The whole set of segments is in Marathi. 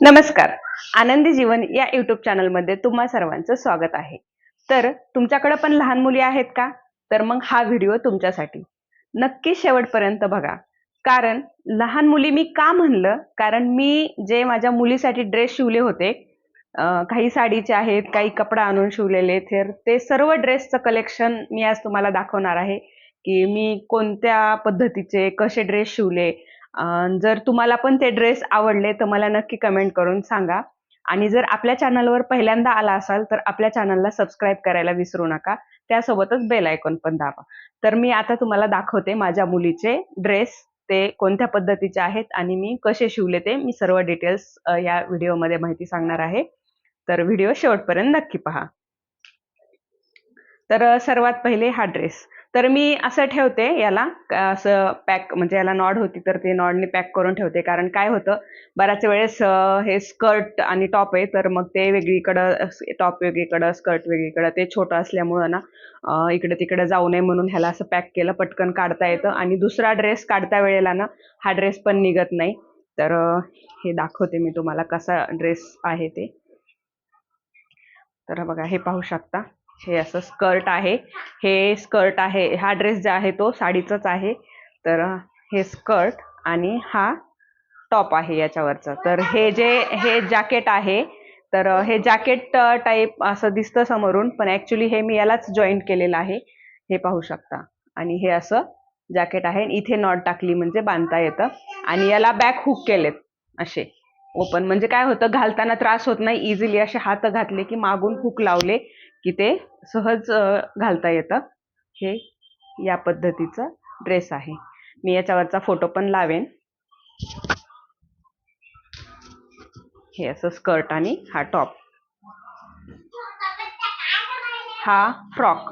नमस्कार. आनंदी जीवन या युट्यूब चॅनलमध्ये तुम्हा सर्वांचं स्वागत आहे. तर तुमच्याकडे पण लहान मुली आहेत का? तर मग हा व्हिडिओ तुमच्यासाठी. नक्की शेवटपर्यंत बघा. कारण लहान मुली मी का म्हणलं? कारण मी जे माझ्या मुलीसाठी ड्रेस शिवले होते काही साडीचे आहेत काही कपडा आणून शिवलेले तर ते सर्व ड्रेसचं कलेक्शन मी आज तुम्हाला दाखवणार आहे की मी कोणत्या पद्धतीचे कसे ड्रेस शिवले जर तुम्हाला पण ते ड्रेस आवडले तर मला नक्की कमेंट करून सांगा. आणि जर आपल्या चॅनलवर पहिल्यांदा आला असाल तर आपल्या चॅनलला सबस्क्राईब करायला विसरू नका. त्यासोबतच बेल आयकॉन पण दाबा. तर मी आता तुम्हाला दाखवते माझ्या मुलीचे ड्रेस ते कोणत्या पद्धतीचे आहेत आणि मी कसे शिवले ते. मी सर्व डिटेल्स या व्हिडिओमध्ये माहिती सांगणार आहे. तर व्हिडिओ शेवटपर्यंत नक्की पहा. तर सर्वात पहिले हा ड्रेस तर मी असं ठेवते याला असं पॅक म्हणजे याला नॉड होती तर ते नॉडने पॅक करून ठेवते. कारण काय होतं बऱ्याच वेळेस हे स्कर्ट आणि टॉप आहे तर मग ते वेगळीकडं टॉप वेगळीकडं स्कर्ट वेगळीकडं ते छोटं असल्यामुळं ना इकडे तिकडे जाऊ नये म्हणून ह्याला असं पॅक केलं पटकन काढता येतं. आणि दुसरा ड्रेस काढता वेळेला ना हा ड्रेस पण निघत नाही. तर हे दाखवते मी तुम्हाला कसा ड्रेस आहे ते. तर बघा हे पाहू शकता. हे असं स्कर्ट आहे. हे स्कर्ट आहे. हा ड्रेस जो आहे तो साडीचाच आहे. तर हे स्कर्ट आणि हा टॉप आहे याच्यावरचा. तर हे जे हे जॅकेट आहे तर हे जॅकेट टाईप असं दिसतं समोरून पण ॲक्च्युली हे मी यालाच जॉईंट केलेलं आहे. हे पाहू शकता. आणि हे असं जॅकेट आहे इथे नॉट टाकली म्हणजे बांधता येतं. आणि याला बॅक हुक केलेत असे. ओपन म्हणजे काय होतं घालताना त्रास होत नाही. इझिली असे हात घातले की मागून हुक लावले. की ते सहज घालता येतं. हे या पद्धतीचं ड्रेस आहे. मी याच्यावरचा फोटो पण लावेन. हे असं स्कर्ट आणि हा टॉप हा फ्रॉक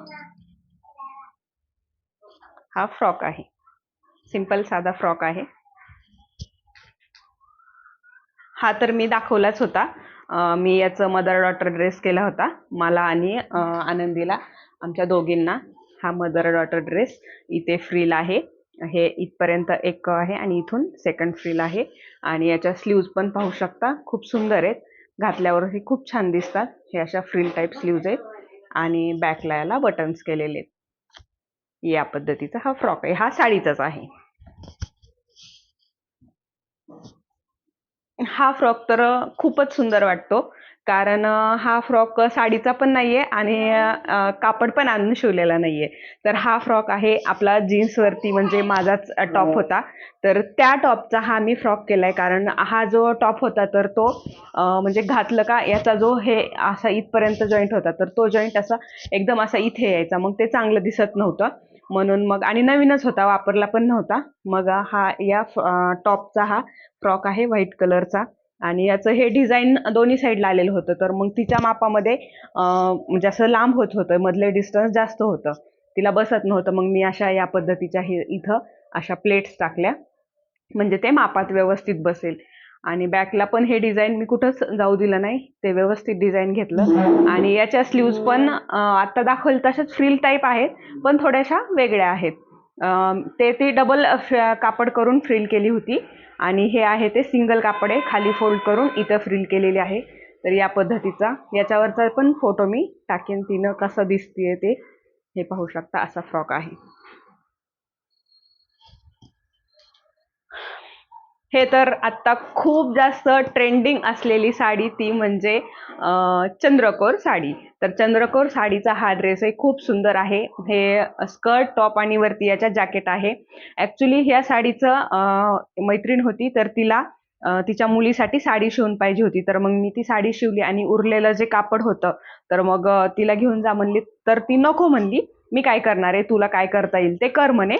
हा फ्रॉक आहे. सिंपल साधा फ्रॉक आहे. हा तर मी दाखवलाच होता. मी याचं मदर डॉटर ड्रेस केला होता. मला आणि आनंदीला आमच्या दोघींना हा मदर डॉटर ड्रेस इथे फ्रील आहे. हे इथपर्यंत एक आहे आणि इथून सेकंड फ्रील आहे. आणि याच्या स्लीव्ज पण पाहू शकता. खूप सुंदर आहेत. घातल्यावर हे खूप छान दिसतात. हे अशा फ्रील टाईप स्लीव्ज आहेत. आणि बॅकला याला बटन्स केलेले आहेत. या पद्धतीचा हा फ्रॉक आहे. हा साडीचाच आहे. हा फ्रॉक तर खूपच सुंदर वाटतो. कारण हा फ्रॉक साडीचा पण नाहीये आणि कापड पण आणून शिवलेला नाहीये. तर हा फ्रॉक आहे आपला जीन्सवरती म्हणजे माझाच टॉप होता. तर त्या टॉपचा हा मी फ्रॉक केलाय कारण हा जो टॉप होता तर तो म्हणजे घातलं का याचा जो हे असा इथपर्यंत जॉईंट होता तर तो जॉईंट असा एकदम असा इथे यायचा. मग ते चांगलं दिसत नव्हतं. म्हणून मग आणि नवीनच होता वापरला पण नव्हता. मग हा या टॉपचा हा फ्रॉक आहे व्हाईट कलरचा. आणि याचं हे डिझाईन दोन्ही साईडला आलेलं होतं. तर मग तिच्या मापामध्ये म्हणजे असं लांब होत होतं. मधले डिस्टन्स जास्त होतं. तिला बसत नव्हतं. मग मी अशा या पद्धतीच्या हे इथं अशा प्लेट्स टाकल्या. म्हणजे ते मापात व्यवस्थित बसेल. आणि बॅकला पण हे डिझाईन मी कुठंच जाऊ दिलं नाही. ते व्यवस्थित डिझाईन घेतलं. आणि याच्या स्लीव्ज पण आता दाखवल तशाच फ्रील टाईप आहेत पण थोड्याशा वेगळ्या आहेत. ते ती डबल कापड करून फ्रील केली होती. आणि हे आहे ते सिंगल कापड आहे खाली फोल्ड करून इथं फ्रील केलेली आहे. तर या पद्धतीचा याच्यावरचा पण फोटो मी टाकेन. तिनं कसं दिसते ते हे पाहू शकता असा फ्रॉक आहे. हे तर आत्ता खूप जास्त ट्रेंडिंग असलेली साडी ती म्हणजे चंद्रकोर साडी. तर चंद्रकोर साडीचा हा ड्रेस खूप सुंदर आहे. हे स्कर्ट टॉप आणि वरती याच्या जॅकेट आहे. ॲक्च्युली ह्या साडीचं मैत्रीण होती तर तिला तिच्या मुलीसाठी साडी शिवून पाहिजे होती. तर मग मी ती साडी शिवली आणि उरलेलं जे कापड होतं तर मग तिला घेऊन जा म्हणली. तर ती नको म्हणली. मी काय करणार आहे? तुला काय करता येईल ते कर म्हणे.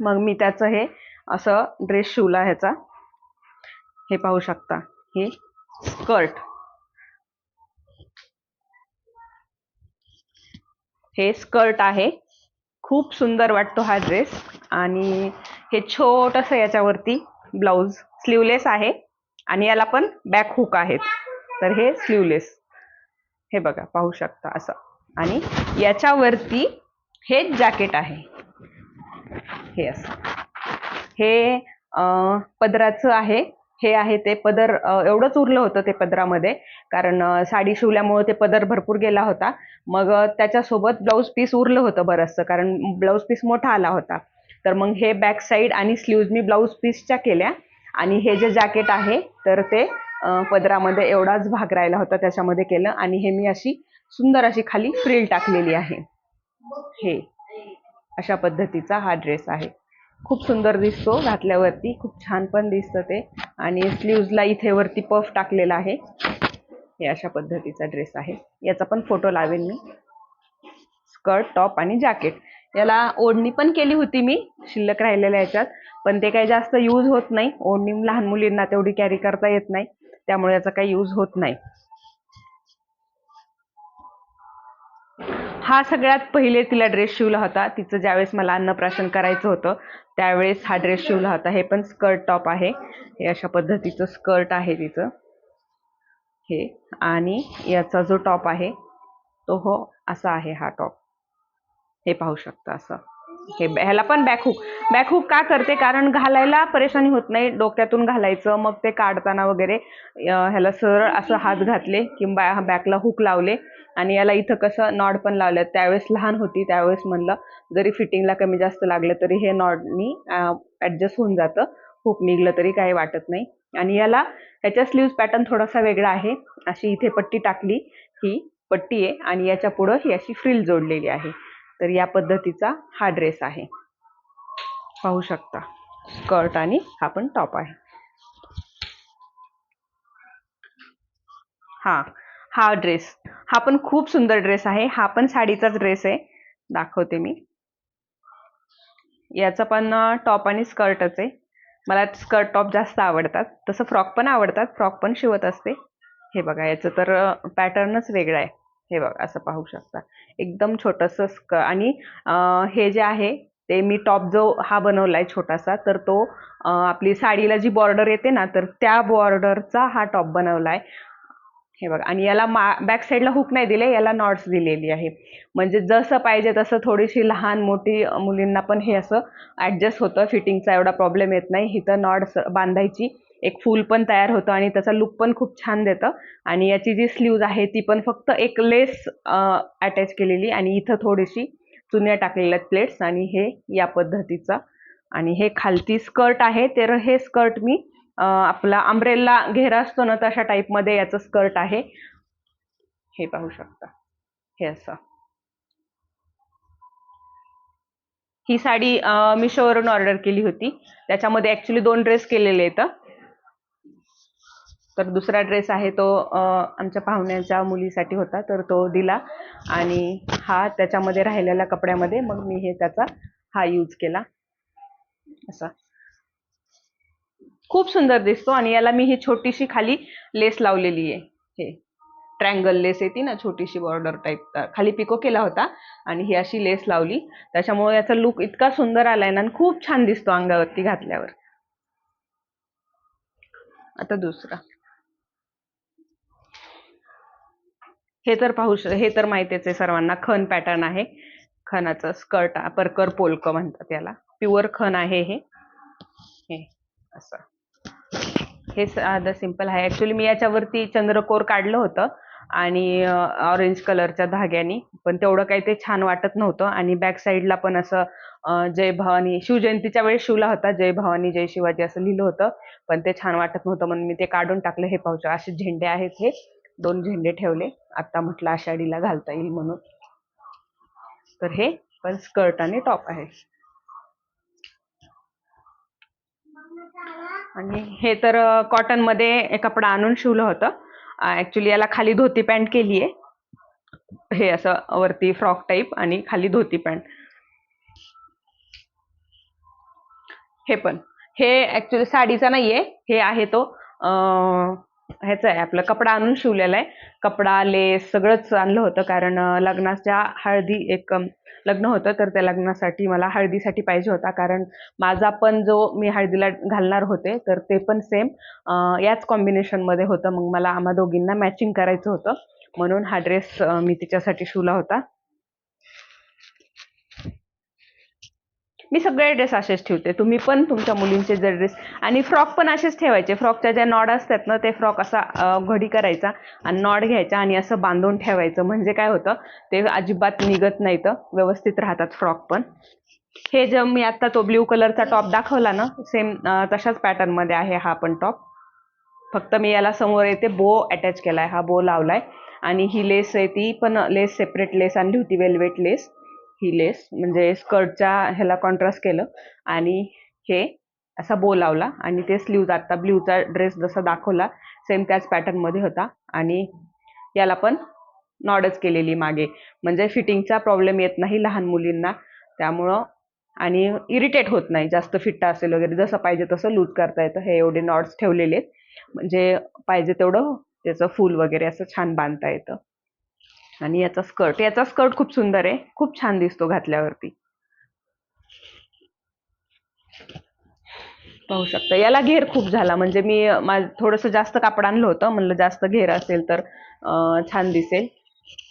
मग मी त्याचं हे असं ड्रेस शिवला ह्याचा. हे पाहू शकता. हे स्कर्ट हे स्कर्ट आहे. खूप सुंदर वाटतो हा ड्रेस. आणि हे छोटस याच्यावरती ब्लाऊज स्लीवलेस आहे. आणि याला पण बॅक हुक आहेत. तर हे स्लीवलेस. हे बघा पाहू शकता असं. आणि याच्यावरती हे जॅकेट आहे. हे असं. हे पदराचं आहे. हे आहे ते पदर एवढंच उरलं होतं ते पदरामध्ये. कारण साडी शिवल्यामुळे ते पदर भरपूर गेला होता. मग त्याच्यासोबत ब्लाऊज पीस उरलं होतं बरंचसं कारण ब्लाऊज पीस मोठा आला होता. तर मग हे बॅक साईड आणि स्लीव्ज मी ब्लाऊज पीसच्या केल्या. आणि हे जे जॅकेट आहे तर ते पदरामध्ये एवढाच भाग राहिला होता त्याच्यामध्ये केलं. आणि हे मी अशी सुंदर अशी खाली फ्रिल टाकलेली आहे. हे अशा पद्धतीचा हा ड्रेस आहे. खूप सुंदर दिसतो घातल्यावरती खूप छान पण दिसतं ते. आणि स्लीव्जला इथे वरती पफ टाकलेला आहे. हे अशा पद्धतीचा ड्रेस आहे. याचा पण फोटो लावेन मी. स्कर्ट टॉप आणि जॅकेट याला ओढणी पण केली होती मी शिल्लक राहिलेल्या याच्यात. पण ते काही जास्त यूज होत नाही. ओढणी लहान मुलींना तेवढी कॅरी करता येत नाही. त्यामुळे याचा काही यूज होत नाही. हा सगळ्यात पहिले तिला ड्रेस शिवला होता. तिचं ज्यावेळेस मला अन्नप्राशन करायचं होतं त्यावेळेस हा ड्रेस शिवला होता. हे पण स्कर्ट टॉप आहे. हे अशा पद्धतीचं स्कर्ट आहे तिचं. हे. आणि याचा जो टॉप आहे तो हो असा आहे हा टॉप हे पाहू शकता असं. हे ह्याला पण बॅकहुक बॅकहुक का करते? कारण घालायला परेशानी होत नाही डोक्यातून घालायचं मग ते काढताना वगैरे ह्याला सरळ असं हात घातले किंवा बॅकला हुक लावले आणि याला इथं कसं नॉड पण लावलं त्यावेळेस लहान होती त्यावेळेस म्हणलं जरी फिटिंगला कमी जास्त लागलं तरी हे नॉडनी ॲडजस्ट होऊन जातं. हुक निघलं तरी काही वाटत नाही. आणि याला ह्याच्या स्लीव्ह पॅटर्न थोडासा वेगळा आहे. अशी इथे पट्टी टाकली ही पट्टी आहे आणि याच्या पुढं ही अशी फ्रिल जोडलेली आहे. तर या पद्धतीचा हा ड्रेस आहे. पाहू शकता. स्कर्ट आणि हा पण टॉप आहे. हा हा ड्रेस हा पण खूप सुंदर ड्रेस आहे. हा पण साडीचाच ड्रेस आहे. दाखवते मी. याचा पण टॉप आणि स्कर्टच आहे. मला स्कर्ट टॉप जास्त आवडतात. तसं फ्रॉक पण आवडतात. फ्रॉक पण शिवत असते. हे बघा याचं तर पॅटर्नच वेगळं आहे. हे बघा असं पाहू शकता. एकदम छोटंसं स्क आणि हे जे आहे ते मी टॉप जो हा बनवलाय छोटासा तर तो आपली साडीला जी बॉर्डर येते ना तर त्या बॉर्डरचा हा टॉप बनवलाय. हे बघा आणि याला मा बॅक साईडला हुक नाही दिले याला नॉट्स दिलेली आहे. म्हणजे जसं पाहिजे तसं थोडीशी लहान मोठी मुलींना पण हे असं ॲडजस्ट होतं फिटिंगचा एवढा प्रॉब्लेम येत नाही. इथं नॉट्स बांधायची एक फूल पण तयार होतं आणि त्याचा लुक पण खूप छान देतं. आणि याची जी स्लीव्ज आहे ती पण फक्त एक लेस अटॅच केलेली आणि इथं थोडीशी चुन्या टाकलेल्या प्लेट्स आणि हे या पद्धतीचा. आणि हे खालती स्कर्ट आहे तर हे स्कर्ट मी आपला अम्ब्रेला घेरा असतो ना तशा टाईपमध्ये याचं स्कर्ट आहे. हे पाहू शकता. हे असं. ही साडी मिशोवरून ऑर्डर केली होती. त्याच्यामध्ये ॲक्च्युली दोन ड्रेस केलेले आहेत. तर दुसरा ड्रेस आहे तो आमच्या पाहुण्याच्या मुलीसाठी होता तर तो दिला. आणि हा त्याच्यामध्ये राहिलेल्या कपड्यामध्ये मग मी हे त्याचा हा यूज केला. असा. खूप सुंदर दिसतो आणि याला मी ही छोटीशी खाली लेस लावलेली आहे. हे ट्रँगल लेस येते ना छोटीशी बॉर्डर टाईप. खाली पिको केला होता आणि ही अशी लेस लावली. त्याच्यामुळे याचा लुक इतका सुंदर आलाय ना आणि खूप छान दिसतो अंगावरती घातल्यावर. आता दुसरा. हे तर पाहू श हे तर माहितीच आहे सर्वांना. खन पॅटर्न आहे. खनाचं स्कर्ट परकर पोलक म्हणतात याला. प्युअर खन आहे हे. हे असं. हे साधं सिंपल आहे. ऍक्च्युली मी याच्यावरती चंद्रकोर काढलं होतं आणि ऑरेंज कलरच्या धाग्यानी पण तेवढं काही ते छान वाटत नव्हतं. आणि बॅक साईडला पण असं जय भवानी शिवजयंतीच्या वेळेस शिवला होता जय भवानी जय शिवाजी असं लिहिलं होतं. पण ते छान वाटत नव्हतं म्हणून मी ते काढून टाकलं. हे पाहू असे झेंडे आहेत हे. दोन झेंडे ठेवले. आता म्हटलं आषाढीला घालता येईल म्हणून. तर हे पण स्कर्ट आणि टॉप आहे. आणि हे तर कॉटनमध्ये कपडा आणून शिवलं होतं. ऍक्च्युली याला खाली धोती पॅन्ट केली आहे. हे असं वरती फ्रॉक टाईप आणि खाली धोती पॅन्ट. हे पण. हे ऍक्च्युली साडीचा नाहीये. हे आहे तो अं, ह्याचं आहे आपलं कपडा आणून शिवलेला आहे. कपडा लेस सगळंच आणलं होतं कारण लग्नाच्या हळदी एक लग्न होतं तर त्या लग्नासाठी मला हळदीसाठी पाहिजे होता. कारण माझा पण जो मी हळदीला घालणार होते तर ते पण सेम याच कॉम्बिनेशनमध्ये होतं. मग मला आम्हा दोघींना मॅचिंग करायचं होतं. म्हणून हा ड्रेस मी तिच्यासाठी शिवला होता. मी सगळे ड्रेस असेच ठेवते. तुम्ही पण तुमच्या मुलींचे जर ड्रेस आणि फ्रॉक पण असेच ठेवायचे. फ्रॉकच्या ज्या नॉड असतात ना ते फ्रॉक असा घडी करायचा आणि नॉड घ्यायचा आणि असं बांधून ठेवायचं. म्हणजे काय होतं ते अजिबात निघत नाही तर व्यवस्थित राहतात फ्रॉक पण. हे जे मी आता तो ब्ल्यू कलरचा टॉप दाखवला ना सेम तशाच पॅटर्नमध्ये आहे हा पण टॉप फक्त मी याला समोर येते बो अटॅच केलाय. हा बो लावलाय. आणि ही लेस आहे ती पण लेस सेपरेट लेस आणली होती वेल्वेट लेस ही लेस म्हणजे स्कर्टच्या ह्याला कॉन्ट्रास्ट केलं आणि हे असा बो लावला आणि ते स्लीव्ज आता ब्ल्यूचा ड्रेस जसा दाखवला सेम त्याच पॅटर्नमध्ये होता आणि याला पण नॉडच केलेली मागे. म्हणजे फिटिंगचा प्रॉब्लेम येत नाही लहान मुलींना त्यामुळं आणि इरिटेट होत नाही. जास्त फिट्ट असेल वगैरे जसं पाहिजे तसं लूज करता येतं. हे एवढे नॉट्स ठेवलेले आहेत. म्हणजे पाहिजे तेवढं त्याचं फूल वगैरे असं छान बांधता येतं. आणि याचा स्कर्ट याचा स्कर्ट खूप सुंदर आहे. खूप छान दिसतो घातल्यावरती. पाहू शकता. याला घेर खूप झाला. म्हणजे मी मा थोडंसं जास्त कापड आणलं होतं. म्हणलं जास्त घेर असेल तर छान दिसेल.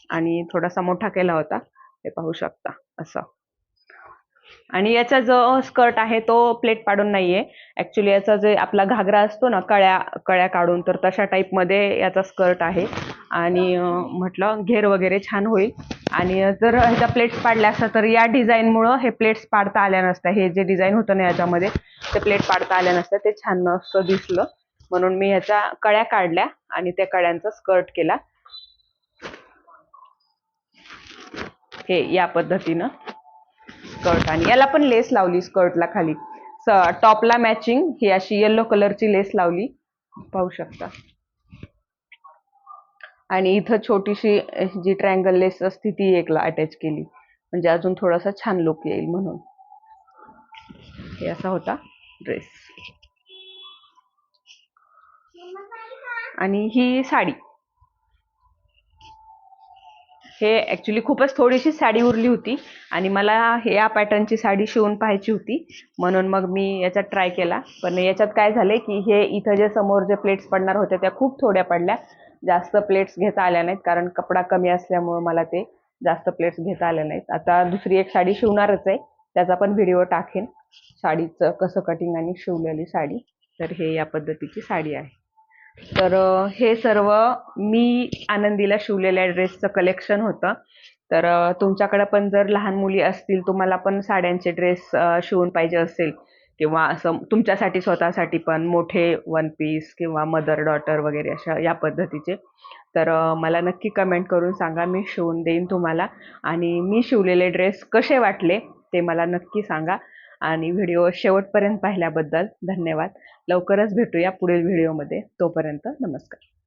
आणि थोडासा मोठा केला होता. हे पाहू शकता. असं. आणि याचा जो स्कर्ट आहे तो प्लेट पाडून नाहीये. ऍक्च्युली याचा जे आपला घागरा असतो ना कळ्या कळ्या काढून तर तशा टाईपमध्ये याचा स्कर्ट आहे. आणि म्हटलं घेर वगैरे छान होईल. आणि जर ह्याच्या प्लेट्स पाडल्या असतात तर या डिझाईनमुळं हे प्लेट्स पाडता आल्या नसत्या. हे जे डिझाईन होतं ना याच्यामध्ये ते प्लेट पाडता आल्या नसत्या. ते छान असं दिसलं. म्हणून मी ह्याच्या कळ्या काढल्या आणि त्या कळ्यांचा स्कर्ट केला. हे या पद्धतीनं स्कर्ट आणि याला पण लेस लावली स्कर्टला खाली. टॉपला मॅचिंग ही अशी येल्लो कलरची लेस लावली. पाहू शकता. आणि इथं छोटीशी जी ट्रायंगल लेस असते ती एकला अटॅच केली. म्हणजे अजून थोडासा छान लुक येईल म्हणून. हे असा होता ड्रेस आणि ही साडी. हे ॲक्च्युली खूपच थोडीशी साडी उरली होती आणि मला हे या पॅटर्नची साडी शिवून पाहायची होती. म्हणून मग मी याच्यात ट्राय केला. पण याच्यात काय झाले की हे इथं जे समोर जे प्लेट्स पडणार होत्या त्या खूप थोड्या पडल्या. जास्त प्लेट्स घेता आल्या नाहीत कारण कपडा कमी असल्यामुळं मला ते जास्त प्लेट्स घेता आल्या नाहीत. आता दुसरी एक साडी शिवणारच आहे त्याचा पण व्हिडिओ टाकेन. साडीचं कसं कटिंग आणि शिवलेली साडी तर हे या पद्धतीची साडी आहे. तर हे सर्व मी आनंदीला शिवलेल्या ड्रेसचं कलेक्शन होतं. तर तुमच्याकडं पण जर लहान मुली असतील तुम्हाला पण साड्यांचे ड्रेस शिवून पाहिजे असेल किंवा असं तुमच्यासाठी स्वतःसाठी पण मोठे वन पीस किंवा मदर डॉटर वगैरे अशा या पद्धतीचे. तर मला नक्की कमेंट करून सांगा. मी शिवून देईन तुम्हाला. आणि मी शिवलेले ड्रेस कसे वाटले ते मला नक्की सांगा. आणि व्हिडिओ शेवटपर्यंत पाहिल्याबद्दल धन्यवाद. लवकरच भेटूया पुढील व्हिडिओमध्ये तोपर्यंत नमस्कार.